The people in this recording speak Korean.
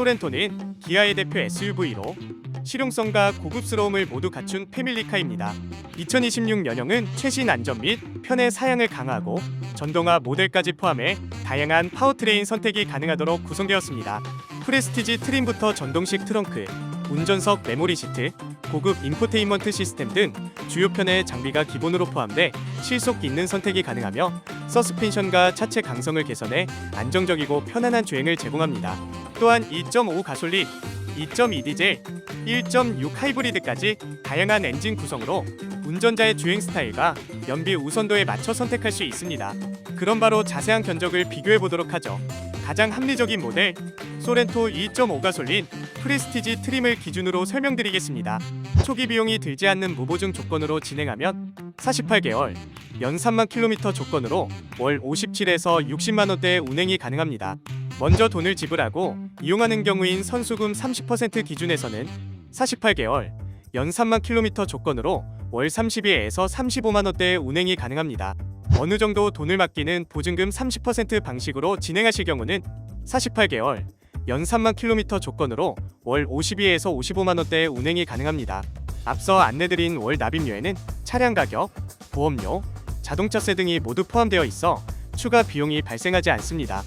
소렌토는 기아의 대표 SUV로 실용성과 고급스러움을 모두 갖춘 패밀리카입니다. 2026년형은 최신 안전 및 편의 사양을 강화하고 전동화 모델까지 포함해 다양한 파워트레인 선택이 가능하도록 구성되었습니다. 프레스티지 트림부터 전동식 트렁크, 운전석 메모리 시트, 고급 인포테인먼트 시스템 등 주요 편의 장비가 기본으로 포함돼 실속 있는 선택이 가능하며 서스펜션과 차체 강성을 개선해 안정적이고 편안한 주행을 제공합니다. 또한 2.5 가솔린, 2.2 디젤, 1.6 하이브리드까지 다양한 엔진 구성으로 운전자의 주행 스타일과 연비 우선도에 맞춰 선택할 수 있습니다. 그럼 바로 자세한 견적을 비교해 보도록 하죠. 가장 합리적인 모델 소렌토 2.5 가솔린 프레스티지 트림을 기준으로 설명드리겠습니다. 초기 비용이 들지 않는 무보증 조건으로 진행하면 48개월, 연 3만 킬로미터 조건으로 월 57에서 60만 원대의 운행이 가능합니다. 먼저 돈을 지불하고 이용하는 경우인 선수금 30% 기준에서는 48개월, 연 3만 킬로미터 조건으로 월 32에서 35만 원대의 운행이 가능합니다. 어느 정도 돈을 맡기는 보증금 30% 방식으로 진행하실 경우는 48개월, 연 3만 킬로미터 조건으로 월 52에서 55만 원대의 운행이 가능합니다. 앞서 안내드린 월 납입료에는 차량 가격, 보험료, 자동차세 등이 모두 포함되어 있어 추가 비용이 발생하지 않습니다.